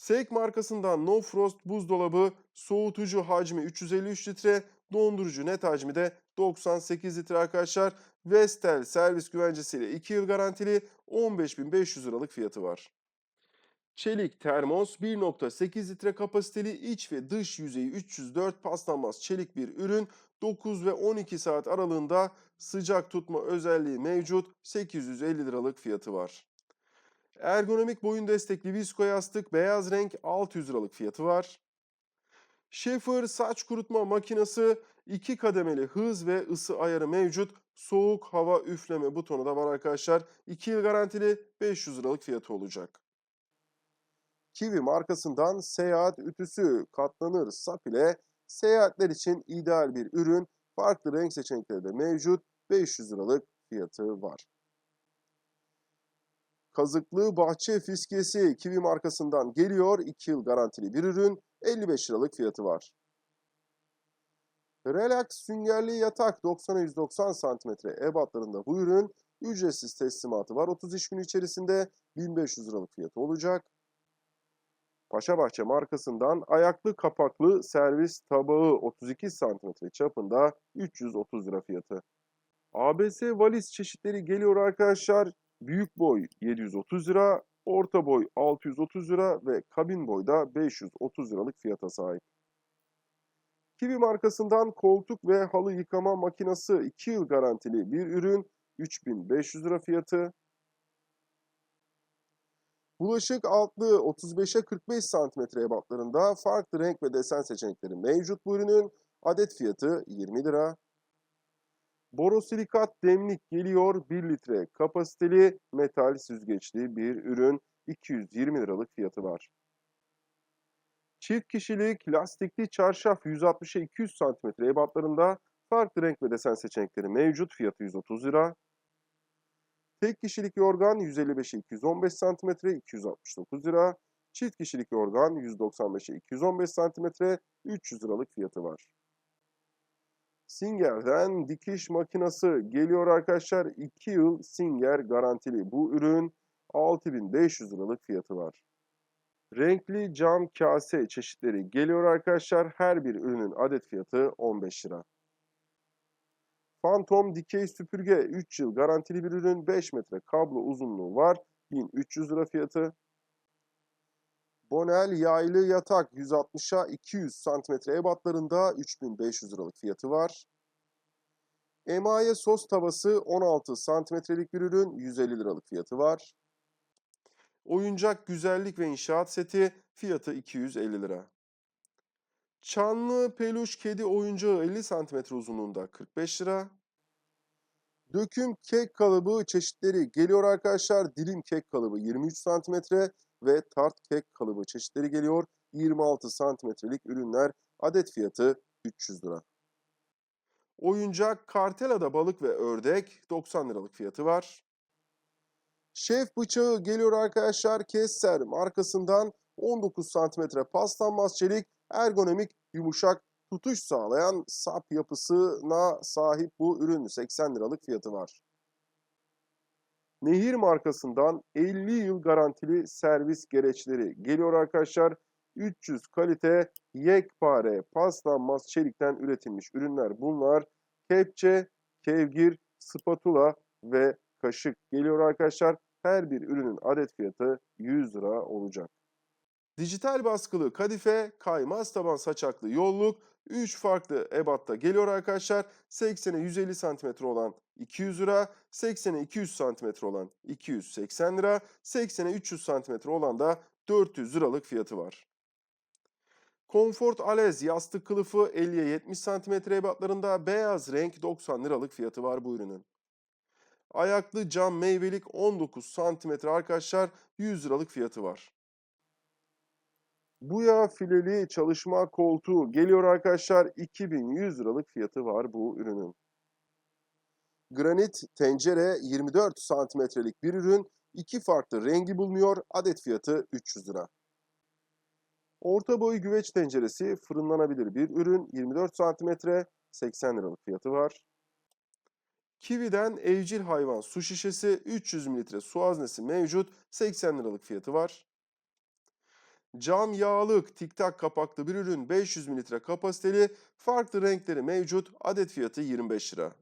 Seik markasından No Frost buzdolabı soğutucu hacmi 353 litre, dondurucu net hacmi de 98 litre arkadaşlar. Vestel servis güvencesiyle 2 yıl garantili 15.500 liralık fiyatı var. Çelik termos 1.8 litre kapasiteli iç ve dış yüzeyi 304 paslanmaz çelik bir ürün 9 ve 12 saat aralığında sıcak tutma özelliği mevcut 850 liralık fiyatı var. Ergonomik boyun destekli visko yastık beyaz renk 600 liralık fiyatı var. Schaefer saç kurutma makinesi 2 kademeli hız ve ısı ayarı mevcut. Soğuk hava üfleme butonu da var arkadaşlar. 2 yıl garantili 500 liralık fiyatı olacak. Kiwi markasından seyahat ütüsü katlanır sap ile seyahatler için ideal bir ürün. Farklı renk seçenekleri de mevcut. 500 liralık fiyatı var. Kazıklı bahçe fiskiyesi Kiwi markasından geliyor. 2 yıl garantili bir ürün. 55 liralık fiyatı var. Relax süngerli yatak 90'a 190 cm ebatlarında bu ürün ücretsiz teslimatı var. 30 iş günü içerisinde 1500 liralık fiyatı olacak. Paşabahçe markasından ayaklı kapaklı servis tabağı 32 cm çapında 330 lira fiyatı. ABS valiz çeşitleri geliyor arkadaşlar. Büyük boy 730 lira, orta boy 630 lira ve kabin boy da 530 liralık fiyata sahip. Kiwi markasından koltuk ve halı yıkama makinesi 2 yıl garantili bir ürün 3500 lira fiyatı. Bulaşık altlığı 35'e 45 cm ebatlarında farklı renk ve desen seçenekleri mevcut bu ürünün. Adet fiyatı 20 lira. Borosilikat demlik geliyor 1 litre kapasiteli metal süzgeçli bir ürün 220 liralık fiyatı var. Çift kişilik lastikli çarşaf 160'a 200 cm ebatlarında farklı renk ve desen seçenekleri mevcut fiyatı 130 lira. Tek kişilik yorgan 155'e 215 cm 269 lira. Çift kişilik yorgan 195'e 215 cm 300 liralık fiyatı var. Singer'den dikiş makinesi geliyor arkadaşlar. 2 yıl Singer garantili bu ürün 6500 liralık fiyatı var. Renkli cam kase çeşitleri geliyor arkadaşlar. Her bir ürünün adet fiyatı 15 lira. Phantom dikey süpürge 3 yıl garantili bir ürün 5 metre kablo uzunluğu var 1300 lira fiyatı. Bonel yaylı yatak 160'a 200 cm ebatlarında 3500 liralık fiyatı var. Emaye sos tavası 16 santimetrelik bir ürün 150 liralık fiyatı var. Oyuncak güzellik ve inşaat seti fiyatı 250 lira. Çanlı peluş kedi oyuncağı 50 cm uzunluğunda 45 lira. Döküm kek kalıbı çeşitleri geliyor arkadaşlar. Dilim kek kalıbı 23 cm ve tart kek kalıbı çeşitleri geliyor. 26 santimetrelik ürünler adet fiyatı 300 lira. Oyuncak kartelada balık ve ördek 90 liralık fiyatı var. Şef bıçağı geliyor arkadaşlar. Kesser markasından 19 santimetre paslanmaz çelik ergonomik yumuşak tutuş sağlayan sap yapısına sahip bu ürün 80 liralık fiyatı var. Nehir markasından 50 yıl garantili servis gereçleri geliyor arkadaşlar. 300 kalite yekpare paslanmaz çelikten üretilmiş ürünler bunlar. Kepçe, kevgir, spatula ve kaşık geliyor arkadaşlar. Her bir ürünün adet fiyatı 100 lira olacak. Dijital baskılı kadife, kaymaz taban saçaklı yolluk 3 farklı ebatta geliyor arkadaşlar. 80'e 150 cm olan 200 lira, 80'e 200 cm olan 280 lira, 80'e 300 cm olan da 400 liralık fiyatı var. Comfort Alez yastık kılıfı 50'ye 70 cm ebatlarında beyaz renk 90 liralık fiyatı var bu ürünün. Ayaklı cam meyvelik 19 cm arkadaşlar 100 liralık fiyatı var. Buya fileli çalışma koltuğu geliyor arkadaşlar. 2100 liralık fiyatı var bu ürünün. Granit tencere 24 santimetrelik bir ürün. iki farklı rengi bulunuyor. Adet fiyatı 300 lira. Orta boy güveç tenceresi fırınlanabilir bir ürün. 24 santimetre 80 liralık fiyatı var. Kiwi'den evcil hayvan su şişesi 300 mililitre su haznesi mevcut. 80 liralık fiyatı var. Cam yağlık tik tak kapaklı bir ürün 500 mililitre kapasiteli farklı renkleri mevcut adet fiyatı 25 lira.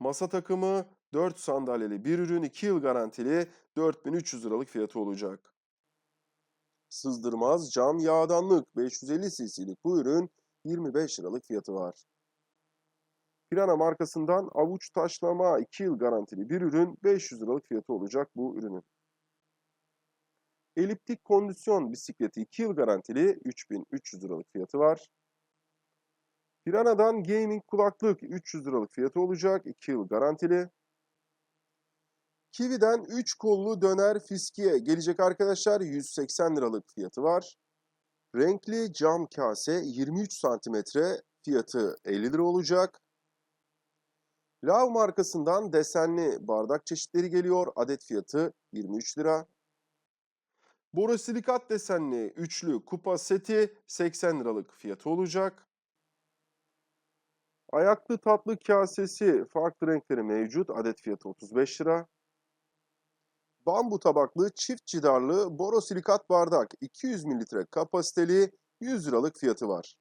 Masa takımı 4 sandalyeli bir ürün 2 yıl garantili 4300 liralık fiyatı olacak. Sızdırmaz cam yağdanlık 550 cc'lik bu ürün 25 liralık fiyatı var. Pirana markasından avuç taşlama 2 yıl garantili bir ürün 500 liralık fiyatı olacak bu ürünün. Eliptik kondisyon bisikleti 2 yıl garantili 3300 liralık fiyatı var. Pirana'dan gaming kulaklık 300 liralık fiyatı olacak 2 yıl garantili. Kiwi'den 3 kollu döner fiskiye gelecek arkadaşlar 180 liralık fiyatı var. Renkli cam kase 23 santimetre fiyatı 50 lira olacak. Lav markasından desenli bardak çeşitleri geliyor. Adet fiyatı 23 lira. Borosilikat desenli üçlü kupa seti 80 liralık fiyatı olacak. Ayaklı tatlı kasesi farklı renkleri mevcut. Adet fiyatı 35 lira. Bambu tabaklı çift cidarlı borosilikat bardak 200 mililitre kapasiteli 100 liralık fiyatı var.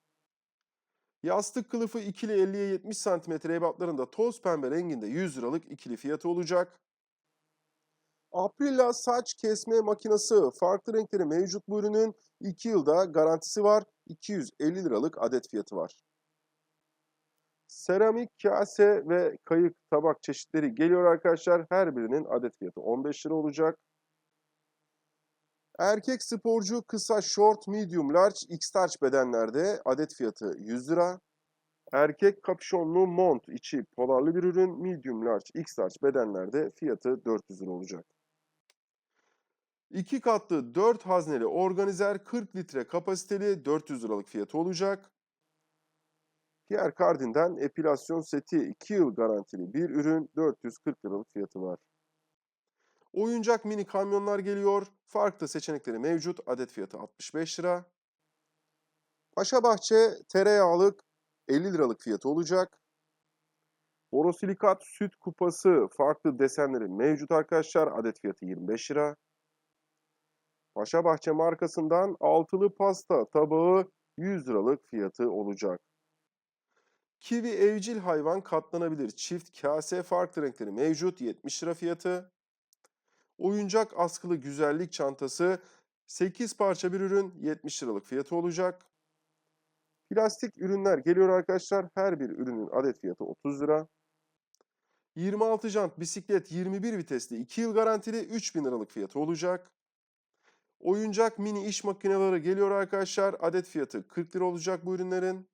Yastık kılıfı ikili 50'ye 70 cm ebatlarında toz pembe renginde 100 liralık ikili fiyatı olacak. Aprilla saç kesme makinesi farklı renkleri mevcut bu ürünün 2 yılda garantisi var. 250 liralık adet fiyatı var. Seramik kase ve kayık tabak çeşitleri geliyor arkadaşlar. Her birinin adet fiyatı 15 lira olacak. Erkek sporcu kısa short, medium, large, x-large bedenlerde adet fiyatı 100 lira. Erkek kapşonlu mont içi polarlı bir ürün medium, large, x-large bedenlerde fiyatı 400 lira olacak. İki katlı 4 hazneli organizer 40 litre kapasiteli 400 liralık fiyatı olacak. Pierre Cardin'den epilasyon seti 2 yıl garantili bir ürün 440 liralık fiyatı var. Oyuncak mini kamyonlar geliyor. Farklı seçenekleri mevcut. Adet fiyatı 65 lira. Paşabahçe tereyağlık 50 liralık fiyatı olacak. Borosilikat süt kupası farklı desenleri mevcut arkadaşlar. Adet fiyatı 25 lira. Paşabahçe markasından altılı pasta tabağı 100 liralık fiyatı olacak. Kiwi evcil hayvan katlanabilir çift kase farklı renkleri mevcut 70 lira fiyatı. Oyuncak askılı güzellik çantası 8 parça bir ürün 70 liralık fiyatı olacak. Plastik ürünler geliyor arkadaşlar. Her bir ürünün adet fiyatı 30 lira. 26 jant bisiklet 21 vitesli 2 yıl garantili 3000 liralık fiyatı olacak. Oyuncak mini iş makineleri geliyor arkadaşlar. Adet fiyatı 40 lira olacak bu ürünlerin.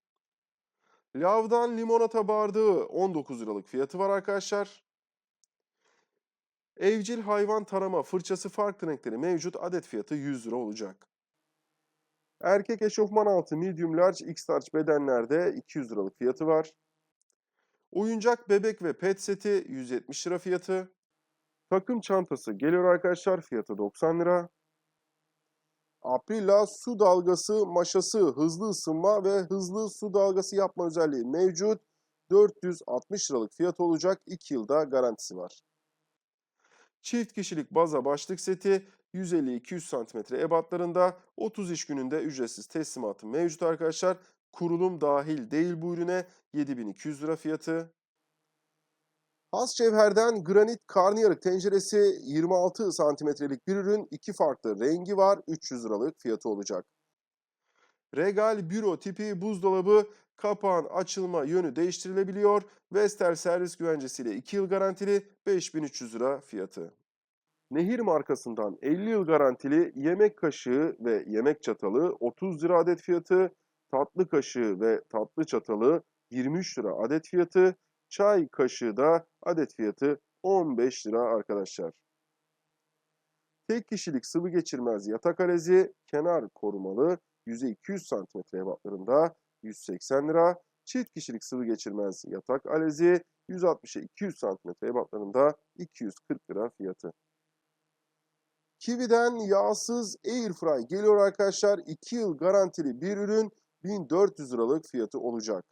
Lavdan limonata bardağı 19 liralık fiyatı var arkadaşlar. Evcil hayvan tarama fırçası farklı renkleri mevcut. Adet fiyatı 100 lira olacak. Erkek eşofman altı medium large x large bedenlerde 200 liralık fiyatı var. Oyuncak bebek ve pet seti 170 lira fiyatı. Takım çantası geliyor arkadaşlar fiyatı 90 lira. Aprila su dalgası maşası hızlı ısınma ve hızlı su dalgası yapma özelliği mevcut. 460 liralık fiyat olacak 2 yılda garantisi var. Çift kişilik baza başlık seti 150-200 cm ebatlarında 30 iş gününde ücretsiz teslimatı mevcut arkadaşlar. Kurulum dahil değil bu ürüne 7200 lira fiyatı. Has cevherden granit karnıyarık tenceresi 26 santimetrelik bir ürün. iki farklı rengi var. 300 liralık fiyatı olacak. Regal büro tipi buzdolabı kapağın açılma yönü değiştirilebiliyor. Vestel servis güvencesiyle 2 yıl garantili 5300 lira fiyatı. Nehir markasından 50 yıl garantili yemek kaşığı ve yemek çatalı 30 lira adet fiyatı. Tatlı kaşığı ve tatlı çatalı 23 lira adet fiyatı. Çay kaşığı da adet fiyatı 15 lira arkadaşlar. Tek kişilik sıvı geçirmez yatak alezi kenar korumalı yüzey 200 cm ebatlarında 180 lira. Çift kişilik sıvı geçirmez yatak alezi 160'a 200 cm ebatlarında 240 lira fiyatı. Kiwi'den yağsız Airfry geliyor arkadaşlar. 2 yıl garantili bir ürün 1400 liralık fiyatı olacak.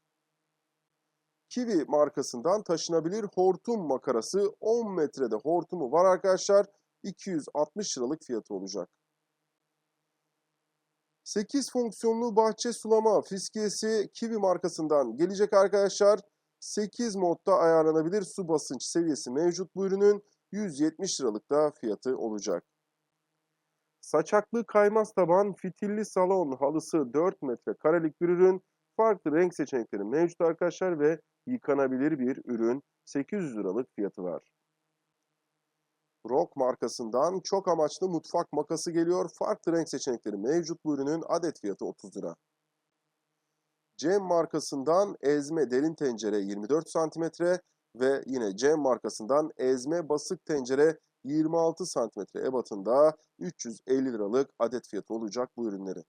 Kiwi markasından taşınabilir hortum makarası 10 metrede hortumu var arkadaşlar. 260 liralık fiyatı olacak. 8 fonksiyonlu bahçe sulama fiskiyesi Kiwi markasından gelecek arkadaşlar. 8 modda ayarlanabilir su basınç seviyesi mevcut bu ürünün 170 liralık da fiyatı olacak. Saçaklı kaymaz taban fitilli salon halısı 4 metre karelik bir ürün. Farklı renk seçenekleri mevcut arkadaşlar ve yıkanabilir bir ürün. 800 liralık fiyatı var. Rock markasından çok amaçlı mutfak makası geliyor. Farklı renk seçenekleri mevcut bu ürünün adet fiyatı 30 lira. Cem markasından ezme derin tencere 24 cm ve yine Cem markasından ezme basık tencere 26 cm ebatında 350 liralık adet fiyatı olacak bu ürünleri.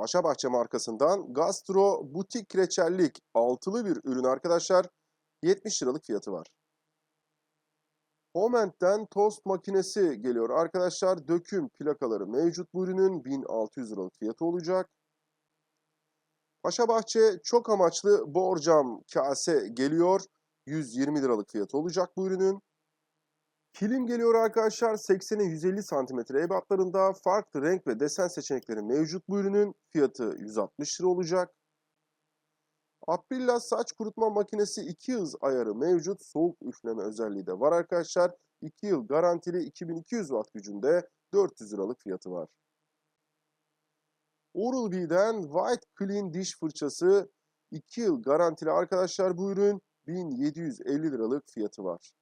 Paşabahçe markasından Gastro Butik Reçellik altılı bir ürün arkadaşlar. 70 liralık fiyatı var. Homent'ten tost makinesi geliyor arkadaşlar. Döküm plakaları mevcut bu ürünün 1600 liralık fiyatı olacak. Paşabahçe çok amaçlı borcam kase geliyor. 120 liralık fiyatı olacak bu ürünün. Kilim geliyor arkadaşlar 80'e 150 cm ebatlarında farklı renk ve desen seçenekleri mevcut bu ürünün fiyatı 160 lira olacak. Aprilla saç kurutma makinesi 2 hız ayarı mevcut soğuk üfleme özelliği de var arkadaşlar. 2 yıl garantili 2200 watt gücünde 400 liralık fiyatı var. Oral-B'den White Clean diş fırçası 2 yıl garantili arkadaşlar bu ürün 1750 liralık fiyatı var.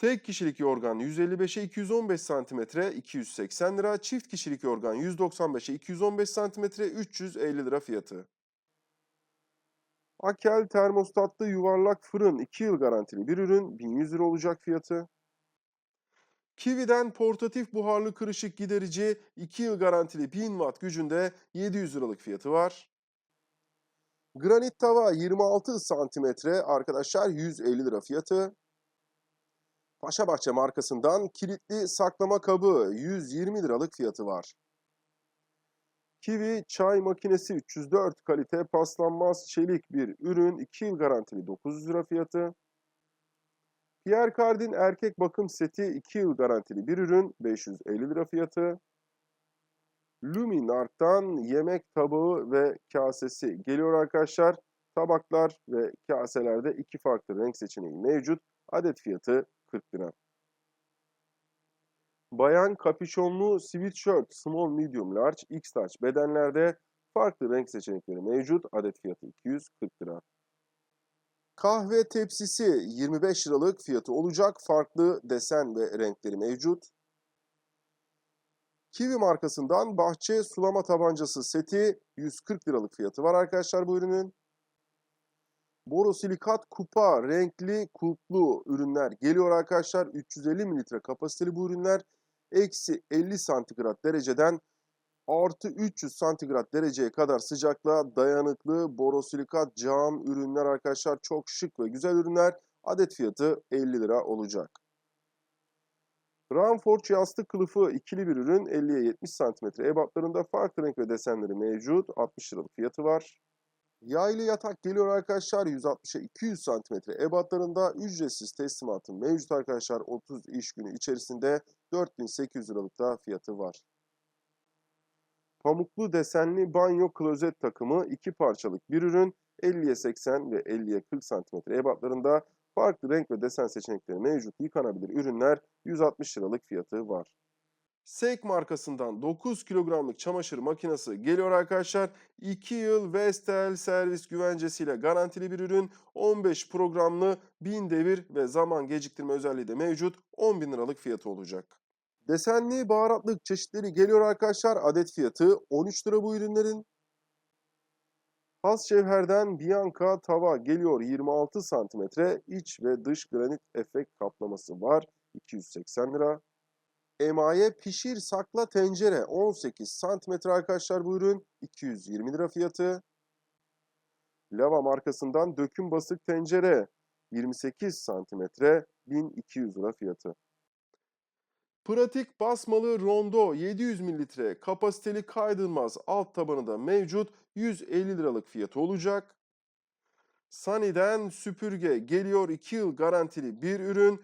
Tek kişilik yorgan 155'e 215 cm 280 lira. Çift kişilik yorgan 195'e 215 cm 350 lira fiyatı. Akel termostatlı yuvarlak fırın 2 yıl garantili bir ürün 1100 lira olacak fiyatı. Kiwi'den portatif buharlı kırışık giderici 2 yıl garantili 1000 watt gücünde 700 liralık fiyatı var. Granit tava 26 santimetre arkadaşlar 150 lira fiyatı. Paşabahçe markasından kilitli saklama kabı 120 liralık fiyatı var. Kiwi çay makinesi 304 kalite paslanmaz çelik bir ürün 2 yıl garantili 900 lira fiyatı. Pierre Cardin erkek bakım seti 2 yıl garantili bir ürün 550 lira fiyatı. Luminark'tan yemek tabağı ve kasesi geliyor arkadaşlar. Tabaklar ve kaselerde iki farklı renk seçeneği mevcut. Adet fiyatı 40 lira. Bayan kapüşonlu sweatshirt small medium large x large bedenlerde farklı renk seçenekleri mevcut. Adet fiyatı 240 lira. Kahve tepsisi 25 liralık fiyatı olacak. Farklı desen ve renkleri mevcut. Kiwi markasından bahçe sulama tabancası seti 140 liralık fiyatı var arkadaşlar bu ürünün. Borosilikat kupa renkli kulplu ürünler geliyor arkadaşlar. 350 mililitre kapasiteli bu ürünler. Eksi 50 santigrat dereceden artı 300 santigrat dereceye kadar sıcaklığa dayanıklı borosilikat cam ürünler arkadaşlar. Çok şık ve güzel ürünler. Adet fiyatı 50 lira olacak. Ramforge yastık kılıfı ikili bir ürün 50'ye 70 cm ebatlarında farklı renk ve desenleri mevcut. 60 liralık fiyatı var. Yaylı yatak geliyor arkadaşlar 160'a 200 cm ebatlarında ücretsiz teslimatın mevcut arkadaşlar 30 iş günü içerisinde 4800 liralık da fiyatı var. Pamuklu desenli banyo klozet takımı iki parçalık bir ürün 50'ye 80 ve 50'ye 40 cm ebatlarında farklı renk ve desen seçenekleri mevcut yıkanabilir ürünler 160 liralık fiyatı var. Seik markasından 9 kilogramlık çamaşır makinesi geliyor arkadaşlar. 2 yıl Vestel servis güvencesiyle garantili bir ürün. 15 programlı 1000 devir ve zaman geciktirme özelliği de mevcut. 10 bin liralık fiyatı olacak. Desenli baharatlık çeşitleri geliyor arkadaşlar. Adet fiyatı 13 lira bu ürünlerin. Has Cevher'den Bianca tava geliyor 26 santimetre iç ve dış granit efekt kaplaması var 280 lira. Emaye pişir sakla tencere 18 santimetre arkadaşlar bu ürün 220 lira fiyatı. Lava markasından döküm basık tencere 28 santimetre 1200 lira fiyatı. Pratik basmalı rondo 700 mililitre kapasiteli kaydırmaz alt tabanı da mevcut 150 liralık fiyatı olacak. Sunny'den süpürge geliyor 2 yıl garantili bir ürün